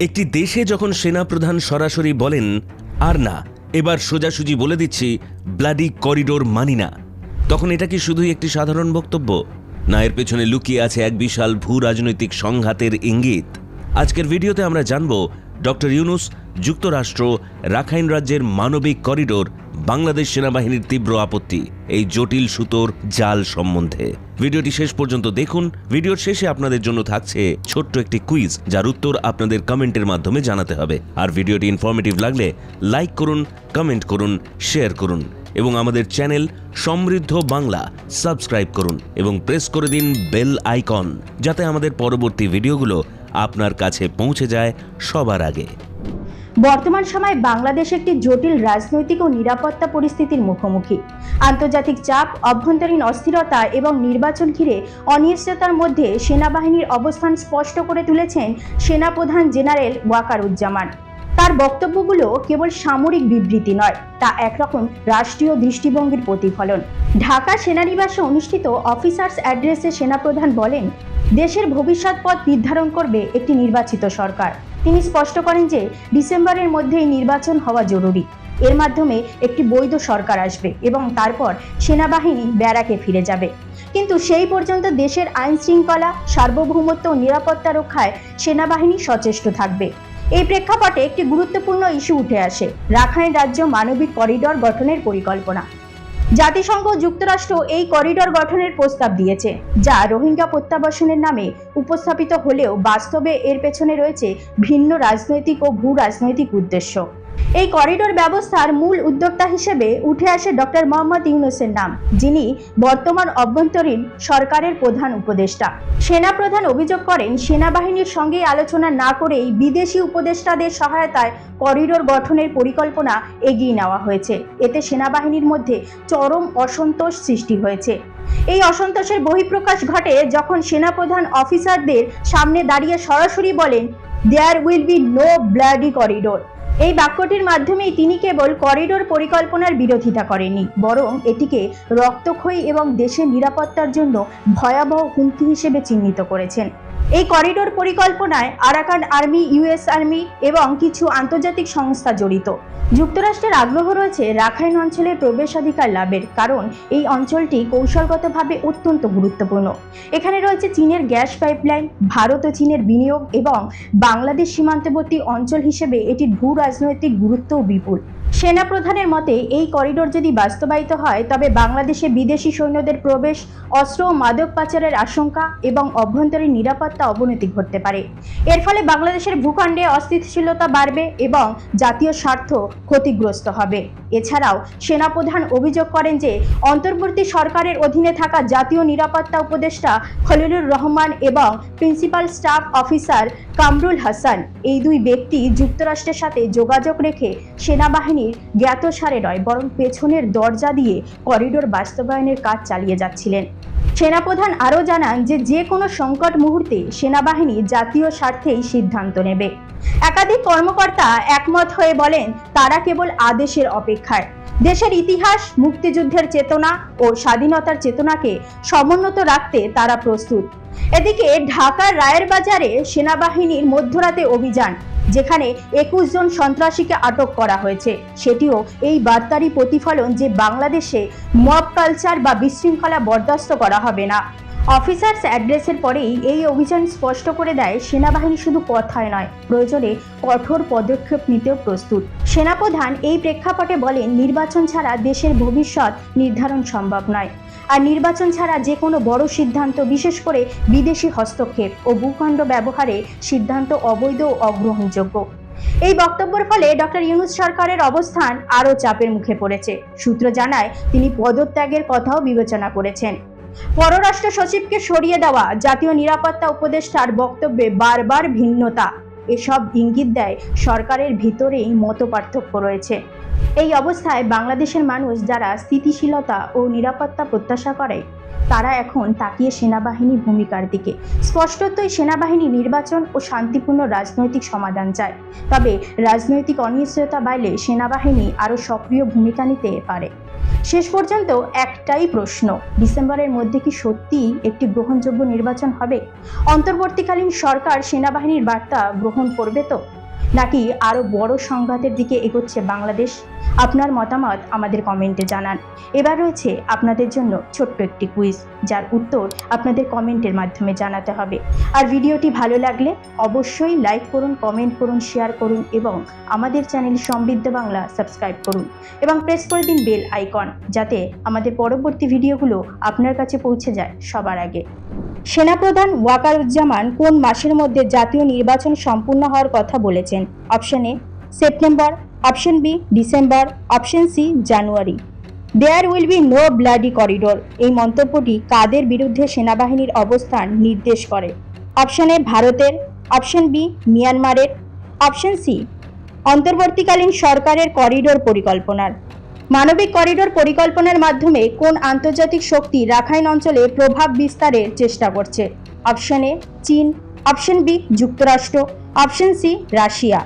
একটি দেশে যখন সেনাপ্রধান সরাসরি বলেন, আর না, এবার সোজাসুজি বলে দিচ্ছি, ব্লাডি করিডোর মানি না। তখন এটা কি শুধুই একটি সাধারণ বক্তব্য? না, এর পেছনে লুকিয়ে আছে এক বিশাল ভূ রাজনৈতিক সংঘাতের ইঙ্গিত। আজকের ভিডিওতে আমরা জানব, ডক্টর ইউনুস যুক্তরাষ্ট্র রাখাইন রাজ্যের মানবিক করিডোর বাংলাদেশ সেনাবাহিনীর তীব্র আপত্তি, এই জটিল সুতোর জাল সম্বন্ধে। ভিডিওটি শেষ পর্যন্ত দেখুন। ভিডিওর শেষে আপনাদের জন্য থাকছে ছোট্ট একটি কুইজ, যার উত্তর আপনাদের কমেন্টের মাধ্যমে জানাতে হবে। আর ভিডিওটি ইনফরমেটিভ লাগলে লাইক করুন কমেন্ট করুন শেয়ার করুন। এবং আমাদের চ্যানেল সমৃদ্ধ বাংলা সাবস্ক্রাইব করুন এবং প্রেস করে দিন বেল আইকন যাতে আমাদের পরবর্তী ভিডিওগুলো আপনার কাছে পৌঁছে যায় সবার আগে। বর্তমান সময়ে বাংলাদেশ একটি জটিল রাজনৈতিক ও নিরাপত্তা পরিস্থিতির মুখোমুখি। আন্তর্জাতিক চাপ, অভ্যন্তরীণ অস্থিরতা এবং নির্বাচন ঘিরে অনিশ্চয়তার মধ্যে সেনাবাহিনীর অবস্থান স্পষ্ট করে তুলেছেন সেনাপ্রধান জেনারেল ওয়াকারুজ্জামান। তার বক্তব্যগুলো কেবল সামরিক বিবৃতি নয়, তা একরকম রাষ্ট্রীয় দৃষ্টিভঙ্গির প্রতিফলন। ঢাকা সেনানিবাসে অনুষ্ঠিত অফিসার্স অ্যাড্রেসে সেনাপ্রধান বলেন, দেশের ভবিষ্যৎ পথ নির্ধারণ করবে একটি নির্বাচিত সরকার। তিনি স্পষ্ট করেন যে ডিসেম্বরের মধ্যেই নির্বাচন হওয়া জরুরি। এর মাধ্যমে একটি বৈধ সরকার আসবে এবং তারপর সেনাবাহিনী ব্যারাকে ফিরে যাবে। কিন্তু সেই পর্যন্ত দেশের আইন শৃঙ্খলা, সার্বভৌমত্ব ও নিরাপত্তা রক্ষায় সেনাবাহিনী সচেষ্ট থাকবে। এই প্রেক্ষাপটে একটি গুরুত্বপূর্ণ ইস্যু উঠে আসে, রাখাইন রাজ্য মানবিক করিডর গঠনের পরিকল্পনা। জাতিসংঘ যুক্তরাষ্ট্র এই করিডর গঠনের প্রস্তাব দিয়েছে, যা রোহিঙ্গা প্রত্যাবাসনের নামে উপস্থাপিত হলেও বাস্তবে এর পেছনে রয়েছে ভিন্ন রাজনৈতিক ও ভূ রাজনৈতিক উদ্দেশ্য। এই করিডোর ব্যবস্থার মূল উদ্যোক্তা হিসেবে উঠে আসে ডক্টর মোহাম্মদ ইউনুসের নাম, যিনি বর্তমান অভ্যন্তরীণ সরকারের প্রধান উপদেষ্টা। সেনাপ্রধান অভিযোগ করেন, সেনাবাহিনীর সঙ্গে আলোচনা না করেই বিদেশি উপদেষ্টাদের সহায়তায় করিডোর গঠনের পরিকল্পনা এগিয়ে নেওয়া হয়েছে। এতে সেনাবাহিনীর মধ্যে চরম অসন্তোষ সৃষ্টি হয়েছে। এই অসন্তোষের বহিঃপ্রকাশ ঘটে যখন সেনাপ্রধান অফিসারদের সামনে দাঁড়িয়ে সরাসরি বলেন there will be no bloody corridor এই বাক্যটির মাধ্যমেই তিনি কেবল করিডোর পরিকল্পনার বিরোধিতা করেননি, বরং এটিকে রক্তক্ষয়ী এবং দেশের নিরাপত্তার জন্য ভয়াবহ হুমকি হিসেবে চিহ্নিত করেছেন। এই করিডোর পরিকল্পনায় আরাকান আর্মি ইউএস আর্মি এবং কিছু আন্তর্জাতিক সংস্থা জড়িত। যুক্তরাষ্ট্রের আগ্রহ রয়েছে রাখাইন অঞ্চলের প্রবেশাধিকার লাভের, কারণ এই অঞ্চলটি কৌশলগতভাবে অত্যন্ত গুরুত্বপূর্ণ। এখানে রয়েছে চীনের গ্যাস পাইপলাইন, ভারত ও চীনের বিনিয়োগ এবং বাংলাদেশ সীমান্তবর্তী অঞ্চল হিসেবে এটির ভূ রাজনৈতিক গুরুত্বও বিপুল। সেনাপ্রধানের মতে, এই করিডোর যদি বাস্তবায়িত হয়, তবে বাংলাদেশে বিদেশি সৈন্যদের প্রবেশ, অস্ত্র ও মাদক পাচারের আশঙ্কা এবং অভ্যন্তরীণ নিরাপত্তা অবনতি ঘটতে পারে। এর ফলে বাংলাদেশের ভূখণ্ডে অস্থিতিশীলতা বাড়বে এবং জাতীয় স্বার্থ ক্ষতিগ্রস্ত হবে। এছাড়াও, সেনাপ্রধান অভিযোগ করেন যে, অন্তর্বর্তী সরকারের অধীনে থাকা জাতীয় নিরাপত্তা উপদেষ্টা খলিলুর রহমান এবং principal staff officer Kamrul Hasan, এই দুই ব্যক্তি যুক্তরাষ্ট্রের সাথে যোগাযোগ রেখে সেনাবাহিনীর জ্ঞাতসারে নয়, বরং পেছনের দরজা দিয়ে করিডোর বাস্তবায়নের কাজ চালিয়ে যাচ্ছিলেন। সেনাপ্রধান আরও জানান যে যে কোনো সংকট মুহূর্তে সেনাবাহিনী জাতীয় স্বার্থেই সিদ্ধান্ত নেবে। একাধিক কর্মকর্তা একমত হয়ে বলেন, তারা কেবল আদেশের অপেক্ষায়। দেশের ইতিহাস, মুক্তিযুদ্ধের চেতনা ও স্বাধীনতার চেতনাকে সমুন্নত রাখতে তারা প্রস্তুত। এদিকে ঢাকার রায়ের বাজারে সেনাবাহিনীর মধ্যরাতে অভিযান যেখানে একুশ জন সন্ত্রাসীকে আটক করা হয়েছে। সেটিও এই বার্তারই প্রতিফলন যে বাংলাদেশে মব কালচার বা বিশৃঙ্খলা বরদাস্ত করা হবে না। অফিসার্স অ্যাড্রেসের পরেই এই অভিযান স্পষ্ট করে দেয়, সেনাবাহিনী শুধু কথায় নয়, প্রয়োজনে কঠোর পদক্ষেপ নিতেও প্রস্তুত। সেনাপ্রধান এই প্রেক্ষাপটে বলেন, নির্বাচন ছাড়া দেশের ভবিষ্যৎ নির্ধারণ সম্ভব নয়। আর নির্বাচন ছাড়া যে কোনো বড় সিদ্ধান্ত, বিশেষ করে বিদেশি হস্তক্ষেপ ও ভূখণ্ড ব্যবহারে সিদ্ধান্ত অবৈধ ও অগ্রহণযোগ্য। এই বক্তব্যের ফলে ডক্টর ইউনুস সরকারের অবস্থান আরও চাপের মুখে পড়েছে। সূত্র জানায়, তিনি পদত্যাগের কথাও বিবেচনা করেছেন। পররাষ্ট্র সচিবকে সরিয়ে দেওয়া জাতীয় নিরাপত্তা উপদেষ্টার বক্তব্যে বারবার ভিন্নতা। এসব ইঙ্গিত দেয় সরকারের ভিতরেই মত পার্থক্য রয়েছে। এই অবস্থায় বাংলাদেশের মানুষ যারা স্থিতিশীলতা ও নিরাপত্তা প্রত্যাশা করে তারা এখন তাকিয়ে সেনাবাহিনী ভূমিকার দিকে। স্পষ্টতই সেনাবাহিনী নির্বাচন ও শান্তিপূর্ণ রাজনৈতিক সমাধান চায়। তবে রাজনৈতিক অনিশ্চয়তা বাড়লে সেনাবাহিনী আরও সক্রিয় ভূমিকা নিতে পারে। শেষ পর্যন্ত একটাই প্রশ্ন, ডিসেম্বরের মধ্যে কি সত্যিই একটি গ্রহণযোগ্য নির্বাচন হবে? অন্তর্বর্তীকালীন সরকার সেনাবাহিনীর বার্তা গ্রহণ করবে তো? নাকি আরও বড় সংঘাতের দিকে এগোচ্ছে বাংলাদেশ? আপনার মতামত আমাদের কমেন্টে জানান। এবার রয়েছে আপনাদের জন্য ছোট্ট একটি কুইজ, যার উত্তর আপনাদের কমেন্টের মাধ্যমে জানাতে হবে। আর ভিডিওটি ভালো লাগলে অবশ্যই লাইক করুন, কমেন্ট করুন, শেয়ার করুন এবং আমাদের চ্যানেল সমৃদ্ধ বাংলা সাবস্ক্রাইব করুন এবং প্রেস করে দিন বেল আইকন, যাতে আমাদের পরবর্তী ভিডিওগুলো আপনার কাছে পৌঁছে যায় সবার আগে। সেনাপ্রধান ওয়াকারুজ্জামান কোন মাসের মধ্যে জাতীয় নির্বাচন সম্পূর্ণ হওয়ার কথা বলেছেন? Option A, September, option B, December, option C, January. There will be no bloody corridor এই মন্তব্যটি কাদের বিরুদ্ধে সেনাবাহিনীর অবস্থান নির্দেশ করে? অপশন এ, ভারতের। অপশন বি, মিয়ানমারের। অপশন সি, অন্তর্বর্তীকালীন সরকারের করিডোর পরিকল্পনার। মানবিক করিডোর পরিকল্পনার মাধ্যমে কোন আন্তর্জাতিক শক্তি রাখাইন অঞ্চলে প্রভাব বিস্তারের চেষ্টা করছে? অপশন এ চীন, অপশন বি যুক্তরাষ্ট্র, অপশন সি রাশিয়া।